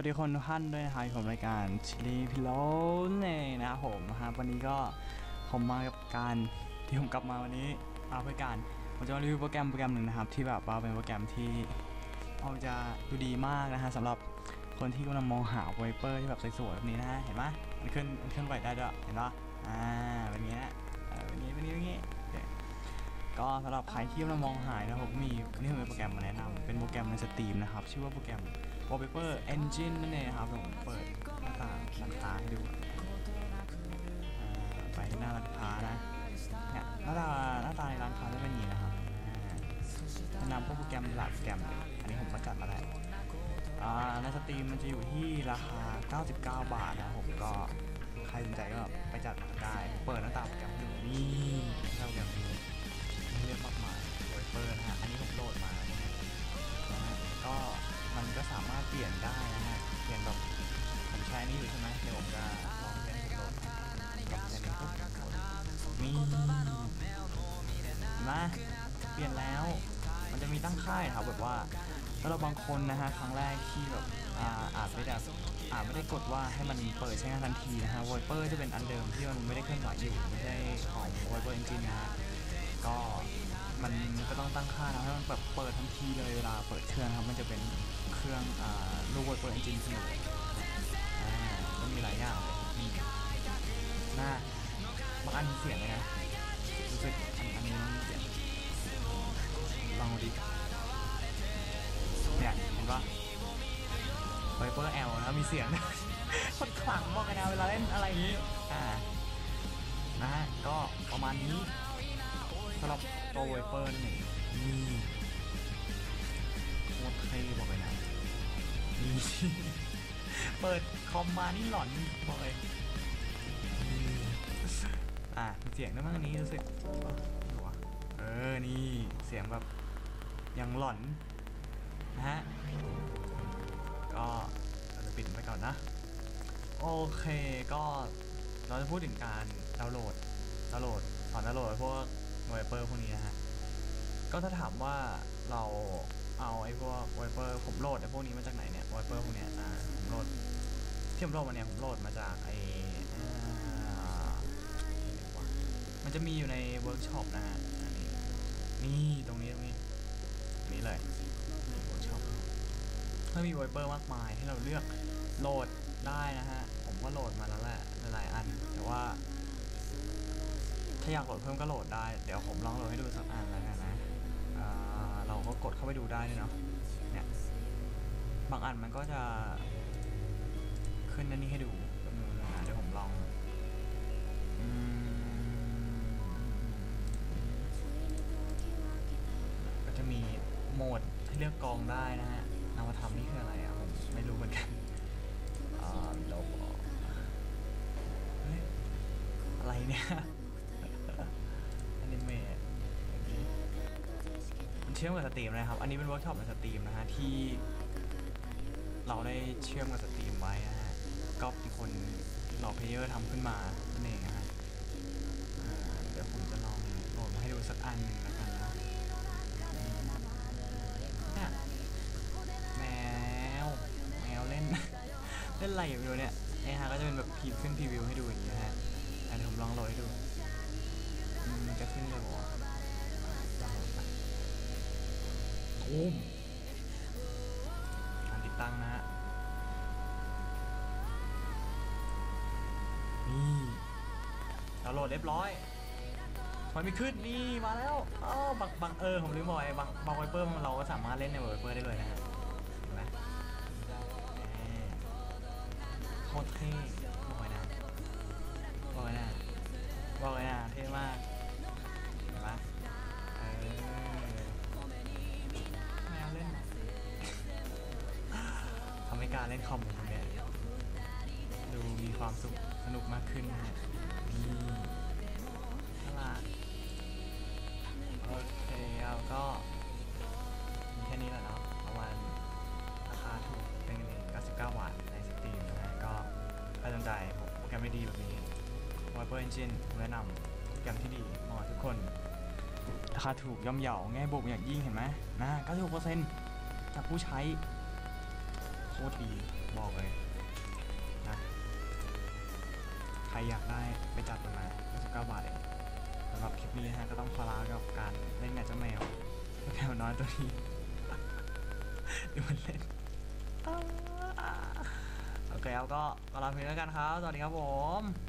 วัสดีคนทุกท่านด้วยนะครับผมรายการชิลีพิโลเน่นะครับผมนะครับวันนี้ก็ผมมากับการที่ผมกลับมาวันนี้มาเพื่อการผมจะมารีวิวโปรแกรมโปรแกรมหนึ่งนะครับ ที่แบบว่าเป็นโปรแกรมที่เอาจะดูดีมากนะฮะสำหรับคนที่กำลังมองหาไวเปอร์ที่แบบสวยๆแบบนี้นะฮะเห็นไหมมันขึ้นมันเคลื่อนไหวได้ด้วยเห็นปะอ่าเป็นเงี้ยเออเป็นอย่างงี้เป็นงี้ก็สำหรับใครที่กำลังมองหานะครับผมมีนี่คือโปรแกรมมาแนะนำเป็นโปรแกรมในสตรีมนะครับชื่อว่าโปรแกรม Wallpaper Engine นั่นเองครับผมเปิดหน้าต่างร้านค้าให้ดูไปหน้าร้านค้านะเนี่ยหน้าตาหน้าตาในร้านค้าจะเป็นอย่างนี้นะครับแนะนำพวกโปรแกรมหลายโปรแกรมอันนี้ผมก็จัดมาแล้วในสตรีมมันจะอยู่ที่ราคา 99 บาทนะครับผมก็ใครสนใจก็ไปจัดมาได้ เปิดหน้าต่างโปรแกรมดู นี่อยู่ใช่ไหมเดี๋ยวผมจะลองเปลี่ยนให้ดูลองใช้นี้ปุ๊บมีมาเปลี่ยนแล้ว มันจะมีตั้งค่ายครับแบบว่าถ้าเราบางคนนะฮะครั้งแรกที่แบบอ่าอาจไม่ได้อาจไม่ได้กดว่าให้มันเปิดใช้งานทันทีนะฮะไวเปอร์จะเป็นอันเดิมที่มันไม่ได้เคลื่อนไหวอยู่ไม่ใช่ของไวเปอร์จริงๆนะฮะก็มันก็ต้องตั้งค่านะให้มันแบบเปิดทันทีเลยเวลาเปิดเครื่องครับมันจะเป็นเครื่องอ่ารูบเปิดเอนจินที่เลยอ่ หน้าบางอันมีเสียงเลยนะรู้สึกอันอันนี้มันมีเสียงลองดูดิเนี่ยเห็นปะไวเปอร์แอลนะมีเสียงคนขลังบอกกันนะเวลาเล่นอะไรอย่างนี้อ่านะฮะก็ประมาณนี้สำหรับตัวไวเปอร์นี่นี่โคตรเท่บอกเลยนะนี่เปิดคอมมานี่หลอนบอกเลย อะมีเสียงด้วยมั้งอันนี้รู้สึกดูวเออ นี่เสียงแบบยังหล่อนนะฮะ ก็เราจะปิดไปก่อนนะ โอเคก็เราจะพูดถึงการดาวน์โหลดดาวน์โหลดสอนดาวน์โหลดพวกไวเปอร์พวกนี้นะฮะ ก็ถ้าถามว่าเราเอาไอ้พวกไวเปอร์ผมโหลดไอ้พวกนี้มาจากไหนเนี่ยไวเปอร์พวกเนี้ยอ่าผมโหลดที่ผมโหลดมาเนี่ยผมโหลดมาจากไอ้ มันจะมีอยู่ในเวิร์กช็อปนะฮะอันนี้นี่ตรงนี้ตรงนี้ตรงนี้เลยเวิร์กช็อปถ้ามีไวเปอร์มากมายให้เราเลือกโหลดได้นะฮะ ผมก็โหลดมาแล้วแหละหลายๆอัน แต่ว่า ถ้าอยากโหลดเพิ่มก็โหลดได้ เดี๋ยวผมลองโหลดให้ดูสักอันแล้วกันนะเราก็กดเข้าไปดูได้เนาะเนี่ยบางอันมันก็จะขึ้นอันนี้ให้ดู อกกองได้นะฮะนามธรรมนี่คืออะไรอะผมไม่รู้เหมือนกันอ่าลบออกเฮ้ยอะไรเนี่ยอนิเมะมันเชื่อมกับสตรีมนะครับ อันนี้เป็นเวิร์กช็อปในสตรีมนะฮะที่เราได้เชื่อมกับสตรีมไว้นะฮะก็เป็นคนเราเพลเยอร์ทำขึ้นมานั่นเองนะฮะเดี๋ยวผมจะลองโหลดมาให้ดูสักอันหนึ่ง เล่นไรอยู่เนี่ยเนี่ยฮะก็จะเป็นแบบพีขึ้นพรีวิวให้ดูอย่างนี้นะฮะอะเดี๋ยวผมลองโหลดให้ดูมันจะขึ้นเลยบอกว่าลอโหลดไปตูมการติดตั้งนะฮะนี่ดาวโหลดเรียบร้อยมันไม่ขึ้นนี่มาแล้วอ๋อบางบางเออผมลืมบอกไอ้บางบางไวเปอร์มันเราก็สามารถเล่นในไวเปอร์ได้เลยนะฮะ ตรเท่บอกเลยนะบอกเลยนะบอกเลยนะเท่มากเห็นไหมเออแม่เล่นทำให้การเล่นคอมของผมเนี่ยดูมีความสุขสนุกมากขึ้นนะฮะนี่ ดีแบบนี้ Wiper Engine แนะนำโปรแกรมที่ดีเหมาะกับทุกคน ราคาถูกย่อมเยาง่ายบวกอย่างยิ่งเห็นไหมนะ96%จากผู้ใช้โคตรดีบอกเลยนะใครอยากได้ไปจัดมันมา99บาทเองสำหรับคลิปนี้ฮะก็ต้องขอลากับการเล่นกับเจ้าแมวแมวน้อยตัวนี้ดูมันเล่น โอเคครับก็กำลาเพลงแล้วกันครับ สวัสดีครับผม